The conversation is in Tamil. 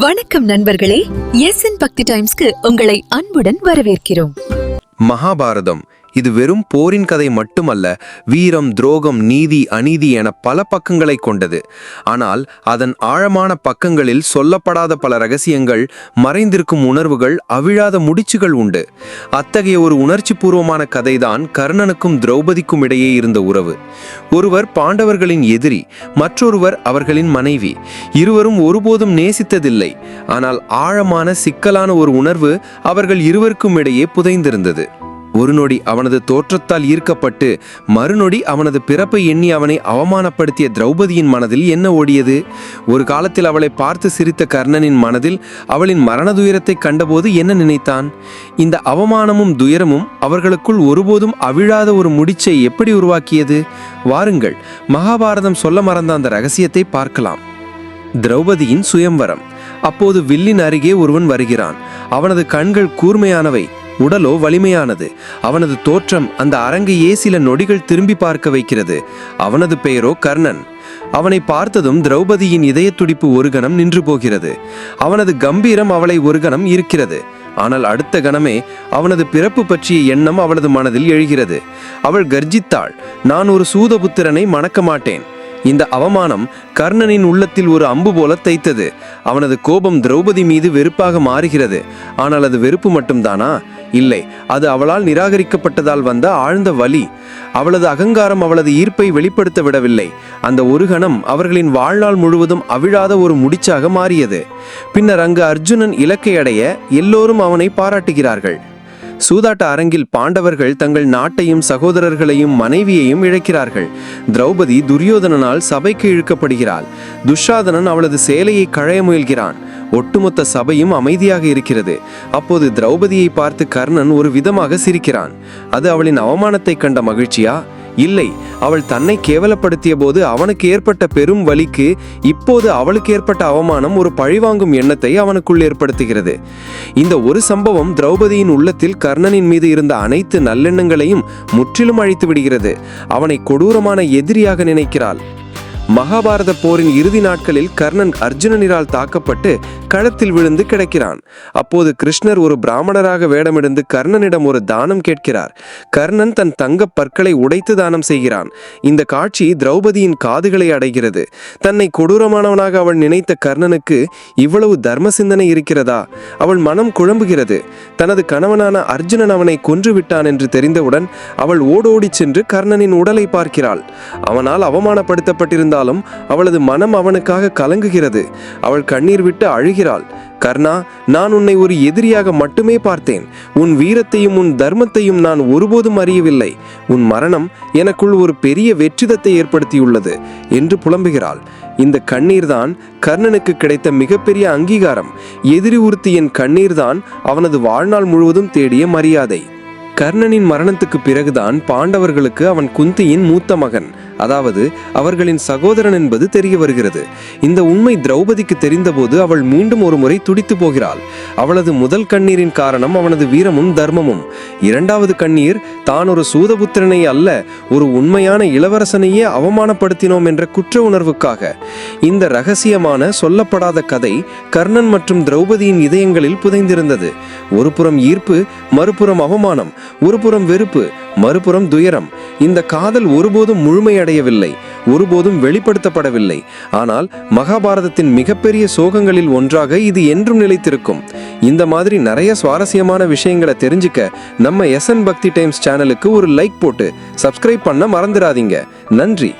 வணக்கம் நண்பர்களே. எஸ் என் பக்தி டைம்ஸ்க்கு உங்களை அன்புடன் வரவேற்கிறோம். மகாபாரதம் இது வெறும் போரின் கதை மட்டுமல்ல வீரம் துரோகம் நீதி அநீதி என பல பக்கங்களை கொண்டது. ஆனால் அதன் ஆழமான பக்கங்களில் சொல்லப்படாத பல ரகசியங்கள் மறைந்திருக்கும் உணர்வுகள் அவிழாத முடிச்சுகள் உண்டு. அத்தகைய ஒரு உணர்ச்சி பூர்வமான கதைதான் கர்ணனுக்கும் திரௌபதிக்கும் இடையே இருந்த உறவு. ஒருவர் பாண்டவர்களின் எதிரி மற்றொருவர் அவர்களின் மனைவி. இருவரும் ஒருபோதும் நேசித்ததில்லை. ஆனால் ஆழமான சிக்கலான ஒரு உணர்வு அவர்கள் இருவருக்கும் இடையே புதைந்திருந்தது. ஒரு நொடி அவனது தோற்றத்தால் ஈர்க்கப்பட்டு மறுநொடி அவனது பிறப்பை எண்ணி அவனை அவமானப்படுத்திய திரௌபதியின் மனதில் என்ன ஓடியது? ஒரு காலத்தில் அவளை பார்த்து சிரித்த கர்ணனின் மனதில் அவளின் மரண துயரத்தை கண்டபோது என்ன நினைத்தான்? இந்த அவமானமும் துயரமும் அவர்களுக்குள் ஒருபோதும் அவிழாத ஒரு முடிச்சை எப்படி உருவாக்கியது? வாருங்கள் மகாபாரதம் சொல்ல மறந்த அந்த ரகசியத்தை பார்க்கலாம். திரௌபதியின் சுயம்வரம். அப்போது வில்லின் அருகே ஒருவன் வருகிறான். அவனது கண்கள் கூர்மையானவை. உடலோ வலிமையானது. அவனது தோற்றம் அந்த அரங்கையே சில நொடிகள் திரும்பி பார்க்க வைக்கிறது. அவனது பெயரோ கர்ணன். அவனை பார்த்ததும் திரௌபதியின் இதய துடிப்பு ஒரு கணம் நின்று போகிறது. அவனது கம்பீரம் அவளை ஒரு கணம் இருக்கிறது ஆனால் அடுத்த கணமே அவனது பிறப்பு பற்றிய எண்ணம் அவளது மனதில் எழுகிறது. அவள் கர்ஜித்தாள். நான் ஒரு சூதபுத்திரனை மணக்க மாட்டேன் இந்த அவமானம் கர்ணனின் உள்ளத்தில் ஒரு அம்பு போல தைத்தது. அவனது கோபம் திரௌபதி மீது வெறுப்பாக மாறுகிறது. ஆனால் அது வெறுப்பு மட்டும்தானா? இல்லை அது அவளால் நிராகரிக்கப்பட்டதால் வந்த ஆழ்ந்த வலி. அவளது அகங்காரம் அவளது ஈர்ப்பை வெளிப்படுத்த விடவில்லை. அந்த ஒரு கணம் அவர்களின் வாழ்நாள் முழுவதும் அவிழாத ஒரு முடிச்சாக மாறியது. பின்னர் அங்கு அர்ஜுனன் இலக்கை அடைய எல்லோரும் அவனை பாராட்டுகிறார்கள். சூதாட்ட அரங்கில் பாண்டவர்கள் தங்கள் நாட்டையும் சகோதரர்களையும் மனைவியையும் இழக்கிறார்கள். திரௌபதி துரியோதனனால் சபைக்கு இழுக்கப்படுகிறாள். துஷாதனன் அவளது சேலையை கழைய முயல்கிறான். ஒட்டுமொத்த சபையும் அமைதியாக இருக்கிறது. அப்போது திரௌபதியை பார்த்து கர்ணன் ஒரு விதமாக சிரிக்கிறான். அது அவளின் அவமானத்தை கண்ட மகிழ்ச்சியா? இல்லை. அவள் தன்னை கேவலப்படுத்திய போது அவனுக்கு ஏற்பட்ட பெரும் வலிக்கு இப்போது அவளுக்கு ஏற்பட்ட அவமானம் ஒரு பழிவாங்கும் எண்ணத்தை அவனுக்குள் ஏற்படுத்துகிறது. இந்த ஒரு சம்பவம் திரௌபதியின் உள்ளத்தில் கர்ணனின் மீது இருந்த அனைத்து நல்லெண்ணங்களையும் முற்றிலும் அழித்து விடுகிறது. அவனை கொடூரமான எதிரியாக நினைக்கிறாள். மகாபாரத போரின் இறுதி நாட்களில் கர்ணன் அர்ஜுனனிரால் தாக்கப்பட்டு களத்தில் விழுந்து கிடக்கிறான். அப்போது கிருஷ்ணர் ஒரு பிராமணராக வேடமிருந்து கர்ணனிடம் ஒரு தானம் கேட்கிறார். கர்ணன் தன் தங்க பற்களை உடைத்து தானம் செய்கிறான். இந்த காட்சி திரௌபதியின் காதுகளை அடைகிறது. தன்னை கொடூரமானவனாக அவள் நினைத்த கர்ணனுக்கு இவ்வளவு தர்ம சிந்தனை இருக்கிறதா? அவள் மனம் குழம்புகிறது. தனது கணவனான அர்ஜுனன் அவனை கொன்று விட்டான் என்று தெரிந்தவுடன் அவள் ஓடோடி சென்று கர்ணனின் உடலை பார்க்கிறாள். அவனால் இருந்தாலும் அவளது மனம் அவனுக்காக கலங்குகிறது. அவள் கண்ணீர் விட்டு அழுகிறாள். கர்ணா நான் உன்னை ஒரு எதிரியாக மட்டுமே பார்த்தேன். உன் வீரத்தையும் உன் தர்மத்தையும் நான் ஒருபோதும் அறியவில்லை. உன் மரணம் எனக்குள் ஒரு பெரிய வெற்றிடத்தை ஏற்படுத்தியுள்ளது என்று புலம்புகிறாள். இந்த கண்ணீர்தான் கர்ணனுக்கு கிடைத்த மிகப்பெரிய அங்கீகாரம். எதிரி உறுத்தியின் கண்ணீர்தான் அவனது வாழ்நாள் முழுவதும் தேடிய மரியாதை. கர்ணனின் மரணத்துக்கு பிறகுதான் பாண்டவர்களுக்கு அவன் குந்தியின் மூத்த மகன். அதாவது அவர்களின் சகோதரன் என்பது தெரிய வருகிறது. இந்த உண்மை திரௌபதிக்கு தெரிந்தபோது அவள் மீண்டும் ஒரு முறை துடித்து போகிறாள். அவளது முதல் கண்ணீரின் காரணம் அவனது வீரமும் தர்மமும். இரண்டாவது கண்ணீர் தான் ஒரு சூதபுத்திரனை அல்ல ஒரு உண்மையான இளவரசனையே அவமானப்படுத்தினோம் என்ற குற்ற உணர்வுக்காக. இந்த ரகசியமான சொல்லப்படாத கதை கர்ணன் மற்றும் திரௌபதியின் இதயங்களில் புதைந்திருந்தது. ஒருபுறம் ஈர்ப்பு மறுபுறம் அவமானம் ஒருபுறம் வெறுப்பு மறுபுறம் துயரம். இந்த காதல் ஒருபோதும் முழுமையடையவில்லை ஒருபோதும் வெளிப்படுத்தப்படவில்லை. ஆனால் மகாபாரதத்தின் மிகப்பெரிய சோகங்களில் ஒன்றாக இது என்றும் நிலைத்திருக்கும். இந்த மாதிரி நிறைய சுவாரஸ்யமான விஷயங்களை தெரிஞ்சுக்க நம்ம எஸ்என் பக்தி டைம்ஸ் சேனலுக்கு ஒரு லைக் போட்டு சப்ஸ்கிரைப் பண்ண மறந்துடாதீங்க. நன்றி.